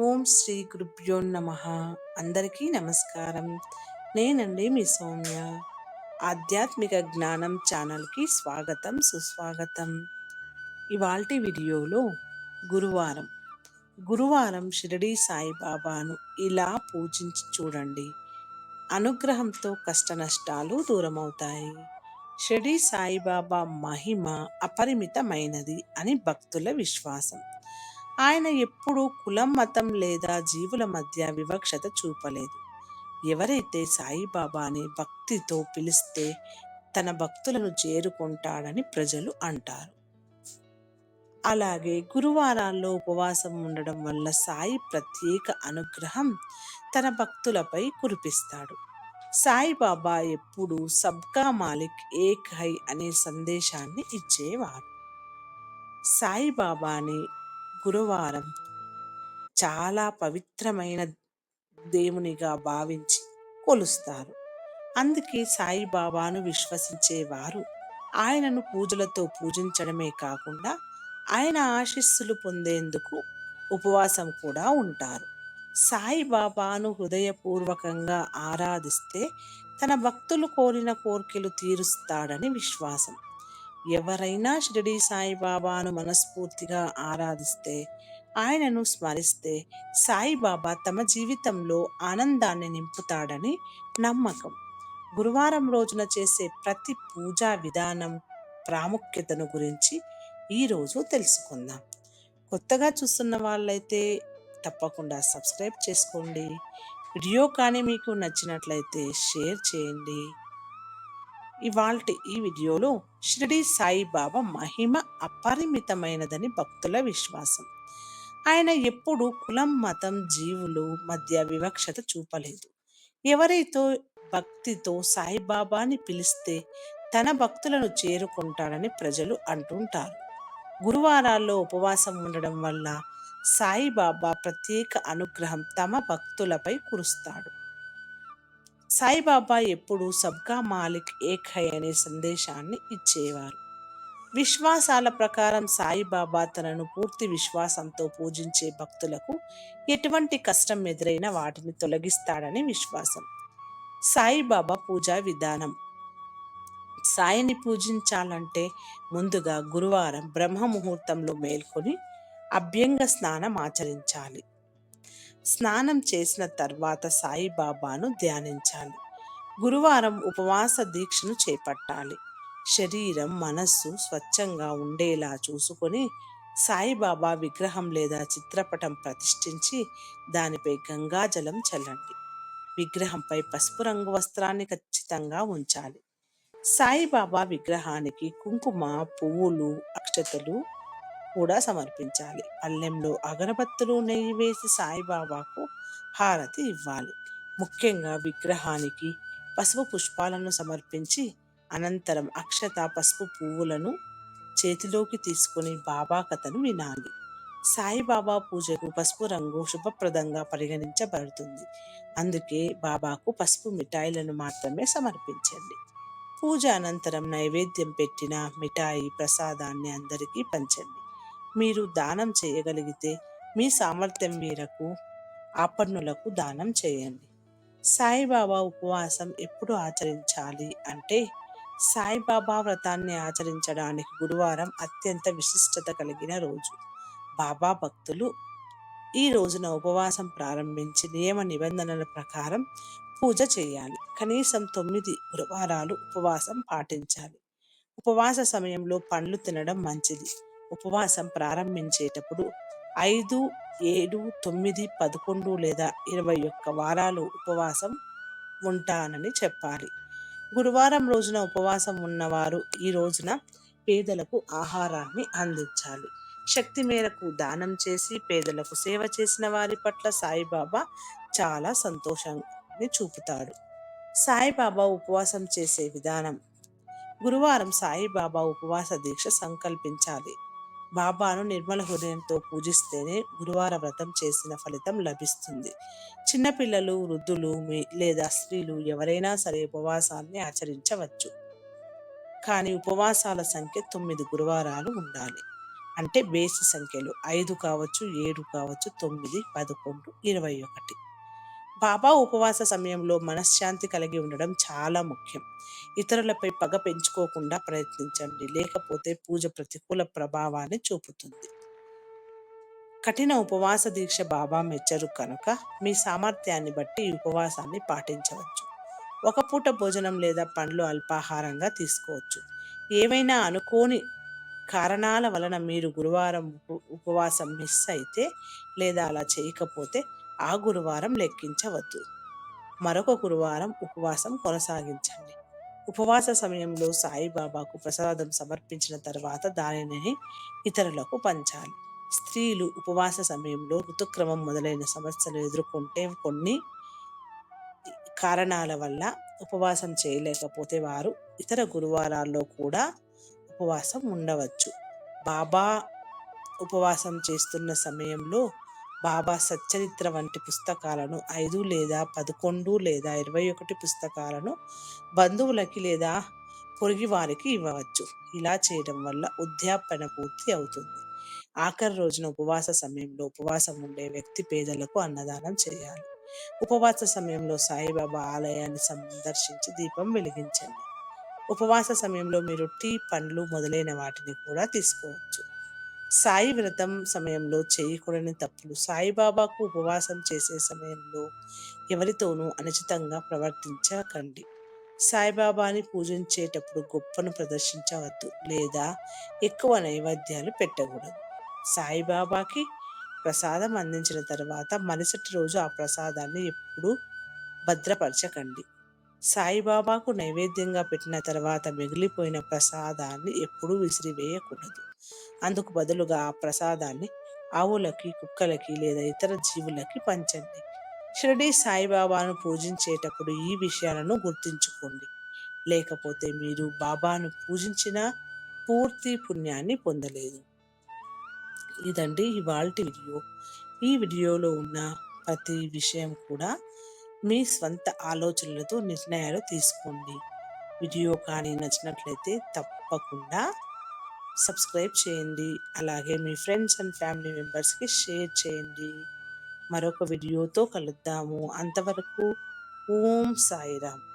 ఓం శ్రీ గురుభ్యో నమ. అందరికీ నమస్కారం. నేనండి మీ సౌమ్య. ఆధ్యాత్మిక జ్ఞానం ఛానల్కి స్వాగతం సుస్వాగతం. ఇవాల్టి వీడియోలో గురువారం. గురువారం షిరిడీ సాయిబాబాను ఇలా పూజించి చూడండి. అనుగ్రహంతో కష్ట నష్టాలు దూరమవుతాయి. షిరిడీ సాయిబాబా మహిమ అపరిమితమైనది అని భక్తుల విశ్వాసం. ఆయన ఎప్పుడూ కులం మతం లేదా జీవుల మధ్య వివక్షత చూపలేదు. ఎవరైతే సాయిబాబాని భక్తితో పిలిస్తే తన భక్తులను చేరుకుంటాడని ప్రజలు అంటారు. అలాగే గురువారాల్లో ఉపవాసం ఉండడం వల్ల సాయి ప్రత్యేక అనుగ్రహం తన భక్తులపై కురిపిస్తాడు. సాయిబాబా ఎప్పుడూ సబ్కా మాలిక్ ఏక్ హై అనే సందేశాన్ని ఇచ్చేవారు. సాయిబాబాని గురువారం చాలా పవిత్రమైన దేవునిగా భావించి కొలుస్తారు. అందుకే సాయిబాబాను విశ్వసించేవారు. ఆయనను పూజలతో పూజించడమే కాకుండా ఆయన ఆశీస్సులు పొందేందుకు ఉపవాసం కూడా ఉంటారు. సాయిబాబాను హృదయపూర్వకంగా ఆరాధిస్తే తన భక్తులు కోరిన కోరికలు తీరుస్తాడని విశ్వాసం. ఎవరైనా షిరిడి సాయిబాబాను మనస్ఫూర్తిగా ఆరాధిస్తే ఆయనను స్మరిస్తే సాయిబాబా తమ జీవితంలో ఆనందాన్ని నింపుతాడని నమ్మకం. గురువారం రోజున చేసే ప్రతి పూజా విధానం ప్రాముఖ్యతను గురించి ఈరోజు తెలుసుకుందాం. కొత్తగా చూస్తున్న వాళ్ళైతే తప్పకుండా సబ్స్క్రైబ్ చేసుకోండి. వీడియో కానీ మీకు నచ్చినట్లయితే షేర్ చేయండి. ఇవాల్టి ఈ వీడియోలో షిరిడి సాయిబాబా మహిమ అపరిమితమైనదని భక్తుల విశ్వాసం. ఆయన ఎప్పుడు కులం మతం జీవులు మధ్య వివక్షత చూపలేదు. ఎవరైతే భక్తితో సాయిబాబాని పిలిస్తే తన భక్తులను చేరుకుంటాడని ప్రజలు అంటుంటారు. గురువారాల్లో ఉపవాసం ఉండడం వల్ల సాయిబాబా ప్రత్యేక అనుగ్రహం తమ భక్తులపై కురుస్తాడు. సాయిబాబా ఎప్పుడూ సబ్కా మాలిక్ ఏక్ హై అనే సందేశాన్ని ఇచ్చేవారు. విశ్వాసాల ప్రకారం సాయిబాబా తనను పూర్తి విశ్వాసంతో పూజించే భక్తులకు ఎటువంటి కష్టం ఎదురైనా వాటిని తొలగిస్తాడని విశ్వాసం. సాయిబాబా పూజా విధానం. సాయిని పూజించాలంటే ముందుగా గురువారం బ్రహ్మ ముహూర్తంలో మేల్కొని అభ్యంగ స్నానం ఆచరించాలి. స్నానం చేసిన తర్వాత సాయిబాబాను ధ్యానించాలి. గురువారం ఉపవాస దీక్షను చేపట్టాలి. శరీరం మనస్సు స్వచ్ఛంగా ఉండేలా చూసుకొని సాయిబాబా విగ్రహం లేదా చిత్రపటం ప్రతిష్ఠించి దానిపై గంగాజలం చల్లండి. విగ్రహంపై పసుపు రంగు వస్త్రాన్ని ఖచ్చితంగా ఉంచాలి. సాయిబాబా విగ్రహానికి కుంకుమ పువ్వులు అక్షతలు కూడా సమర్పించాలి. పల్లెంలో అగరబత్తులు నెయ్యి వేసి సాయిబాబాకు హారతి ఇవ్వాలి. ముఖ్యంగా విగ్రహానికి పసుపు పుష్పాలను సమర్పించి అనంతరం అక్షత పసుపు పువ్వులను చేతిలోకి తీసుకుని బాబా కథను వినాలి. సాయిబాబా పూజకు పసుపు రంగు శుభప్రదంగా పరిగణించబడుతుంది. అందుకే బాబాకు పసుపు మిఠాయిలను మాత్రమే సమర్పించండి. పూజ అనంతరం నైవేద్యం పెట్టిన మిఠాయి ప్రసాదాన్ని అందరికీ పంచండి. మీరు దానం చేయగలిగితే మీ సామర్థ్యం మేరకు ఆపన్నులకు దానం చేయండి. సాయిబాబా ఉపవాసం ఎప్పుడు ఆచరించాలి అంటే సాయిబాబా వ్రతాన్ని ఆచరించడానికి గురువారం అత్యంత విశిష్టత కలిగిన రోజు. బాబా భక్తులు ఈ రోజున ఉపవాసం ప్రారంభించి నియమ నిబంధనల ప్రకారం పూజ చేయాలి. కనీసం తొమ్మిది గురువారాలు ఉపవాసం పాటించాలి. ఉపవాస సమయంలో పండ్లు తినడం మంచిది. ఉపవాసం ప్రారంభించేటప్పుడు ఐదు ఏడు తొమ్మిది పదకొండు లేదా ఇరవై ఒక్క వారాలు ఉపవాసం ఉంటానని చెప్పాలి. గురువారం రోజున ఉపవాసం ఉన్నవారు ఈ రోజున పేదలకు ఆహారాన్ని అందించాలి. శక్తి మేరకు దానం చేసి పేదలకు సేవ చేసిన వారి పట్ల సాయిబాబా చాలా సంతోషాన్ని చూపుతాడు. సాయిబాబా ఉపవాసం చేసే విధానం. గురువారం సాయిబాబా ఉపవాస దీక్ష సంకల్పించాలి. బాబాను నిర్మల హృదయంతో పూజిస్తేనే గురువార వ్రతం చేసిన ఫలితం లభిస్తుంది. చిన్నపిల్లలు వృద్ధులు లేదా స్త్రీలు ఎవరైనా సరే ఉపవాసాన్ని ఆచరించవచ్చు. కానీ ఉపవాసాల సంఖ్య తొమ్మిది గురువారాలు ఉండాలి. అంటే బేసి సంఖ్యలు ఐదు కావచ్చు ఏడు కావచ్చు తొమ్మిది పదకొండు ఇరవై ఒకటి. బాబా ఉపవాస సమయంలో మనశ్శాంతి కలిగి ఉండడం చాలా ముఖ్యం. ఇతరులపై పగ పెంచుకోకుండా ప్రయత్నించండి. లేకపోతే పూజ ప్రతికూల ప్రభావాన్ని చూపుతుంది. కఠిన ఉపవాస దీక్ష బాబా మెచ్చరు కనుక మీ సామర్థ్యాన్ని బట్టి ఈ ఉపవాసాన్ని పాటించవచ్చు. ఒక పూట భోజనం లేదా పండ్లు అల్పాహారంగా తీసుకోవచ్చు. ఏవైనా అనుకోని కారణాల వలన మీరు గురువారం ఉప- ఉపవాసం మిస్ అయితే లేదా అలా చేయకపోతే ఆ గురువారం లెక్కించవద్దు. మరొక గురువారం ఉపవాసం కొనసాగించండి. ఉపవాస సమయంలో సాయిబాబాకు ప్రసాదం సమర్పించిన తర్వాత దానిని ఇతరులకు పంచాలి. స్త్రీలు ఉపవాస సమయంలో ఋతుక్రమం మొదలైన సమస్యలు ఎదుర్కొంటే కొన్ని కారణాల వల్ల ఉపవాసం చేయలేకపోతే వారు ఇతర గురువారాల్లో కూడా ఉపవాసం ఉండవచ్చు. బాబా ఉపవాసం చేస్తున్న సమయంలో బాబా సచ్చరిత్ర వంటి పుస్తకాలను ఐదు లేదా పదకొండు లేదా ఇరవై ఒకటి పుస్తకాలను బంధువులకి లేదా పొరుగి వారికి ఇవ్వవచ్చు. ఇలా చేయడం వల్ల ఉద్యాపన పూర్తి అవుతుంది. ఆఖరి రోజున ఉపవాస సమయంలో ఉపవాసం ఉండే వ్యక్తి పేదలకు అన్నదానం చేయాలి. ఉపవాస సమయంలో సాయిబాబా ఆలయాన్ని సందర్శించి దీపం వెలిగించండి. ఉపవాస సమయంలో మీరు టీ పండ్లు మొదలైన వాటిని కూడా తీసుకోవచ్చు. సాయి వ్రతం సమయంలో చేయకూడని తప్పులు సాయిబాబాకు ఉపవాసం చేసే సమయంలో ఎవరితోనూ అనుచితంగా ప్రవర్తించకండి. సాయిబాబాని పూజించేటప్పుడు గొప్పను ప్రదర్శించవద్దు లేదా ఎక్కువ నైవేద్యాలు పెట్టకూడదు. సాయిబాబాకి ప్రసాదం అందించిన తర్వాత మరుసటి రోజు ఆ ప్రసాదాన్ని ఎప్పుడూ భద్రపరచకండి. సాయిబాబాకు నైవేద్యంగా పెట్టిన తర్వాత మిగిలిపోయిన ప్రసాదాన్ని ఎప్పుడూ విసిరివేయకూడదు. అందుకు బదులుగా ఆ ప్రసాదాన్ని ఆవులకి కుక్కలకి లేదా ఇతర జీవులకి పంచండి. షిరడీ సాయిబాబాను పూజించేటప్పుడు ఈ విషయాలను గుర్తుంచుకోండి. లేకపోతే మీరు బాబాను పూజించిన పూర్తి పుణ్యాన్ని పొందలేదు. ఇదండి ఇవాళ వీడియో. ఈ వీడియోలో ఉన్న ప్రతి విషయం కూడా మీ స్వంత ఆలోచనలతో నిర్ణయాలు తీసుకోండి. వీడియో కానీ నచ్చినట్లయితే తప్పకుండా సబ్స్క్రైబ్ చేయండి. అలాగే మీ ఫ్రెండ్స్ అండ్ ఫ్యామిలీ మెంబర్స్కి షేర్ చేయండి. మరొక వీడియోతో కలుద్దాము. అంతవరకు ఓం సాయిరామ్.